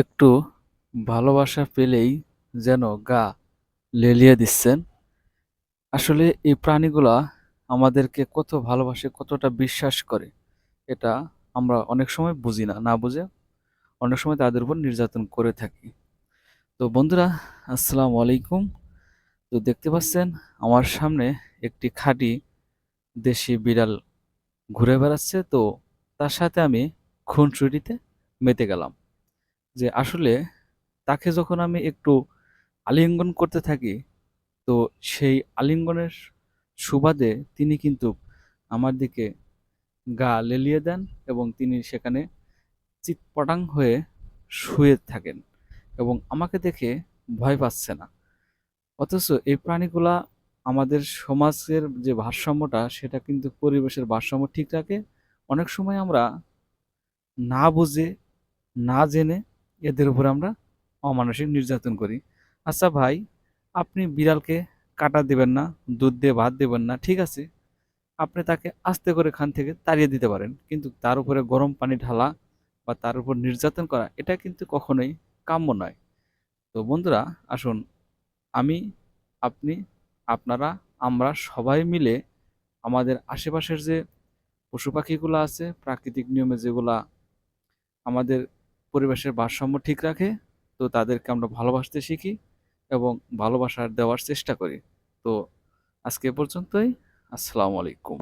একটু ভালোবাসা পেলেই যেন গা লেলিয়ে দিচ্ছেন। আসলে এই প্রাণীগুলা আমাদেরকে কত ভালোবাসে, কতটা বিশ্বাস করে, এটা আমরা অনেক সময় বুঝি না না বুঝে অনেক সময় তাদের উপর নির্যাতন করে থাকি। তো বন্ধুরা, আসসালামু আলাইকুম। তো দেখতে পাচ্ছেন, আমার সামনে একটি খাঁটি দেশি বিড়াল ঘুরে বেড়াচ্ছে। তো তার সাথে আমি খুনসুটিতে মেতে গেলাম। যে আসলে তাকে যখন আমি একটু আলিঙ্গন করতে থাকি, তো সেই আলিঙ্গনের সুবাদে তিনি কিন্তু আমার দিকে গা লেলিয়ে দেন এবং তিনি সেখানে চিৎপটাং হয়ে শুয়ে থাকেন এবং আমাকে দেখে ভয় পাচ্ছে না। অথচ এই প্রাণীগুলা আমাদের সমাজের যে ভারসাম্যটা, সেটা কিন্তু পরিবেশের ভারসাম্য ঠিক রাখে। অনেক সময় আমরা না বুঝে, না জেনে এদের উপর আমরা অমানসিক নির্যাতন করি। আচ্ছা ভাই, আপনি বিড়ালকে কাটা দেবেন না, দুধ দিয়ে ভাত দেবেন না, ঠিক আছে? আপনি তাকে আস্তে করে খান থেকে তাড়িয়ে দিতে পারেন, কিন্তু তার উপরে গরম পানি ঢালা বা তার উপর নির্যাতন করা, এটা কিন্তু কখনোই কাম্য নয়। তো বন্ধুরা, আসুন, আমি, আপনি, আপনারা, আমরা সবাই মিলে আমাদের আশেপাশের যে পশু পাখিগুলো আছে, প্রাকৃতিক নিয়মে যেগুলা আমাদের পরিবেশের ভারসাম্য ঠিক রাখে, তো তাদেরকে আমরা ভালোবাসতে শিখি এবং ভালোবাসার দেওয়ার চেষ্টা করি। তো আজকে পর্যন্তই। আসসালামু আলাইকুম।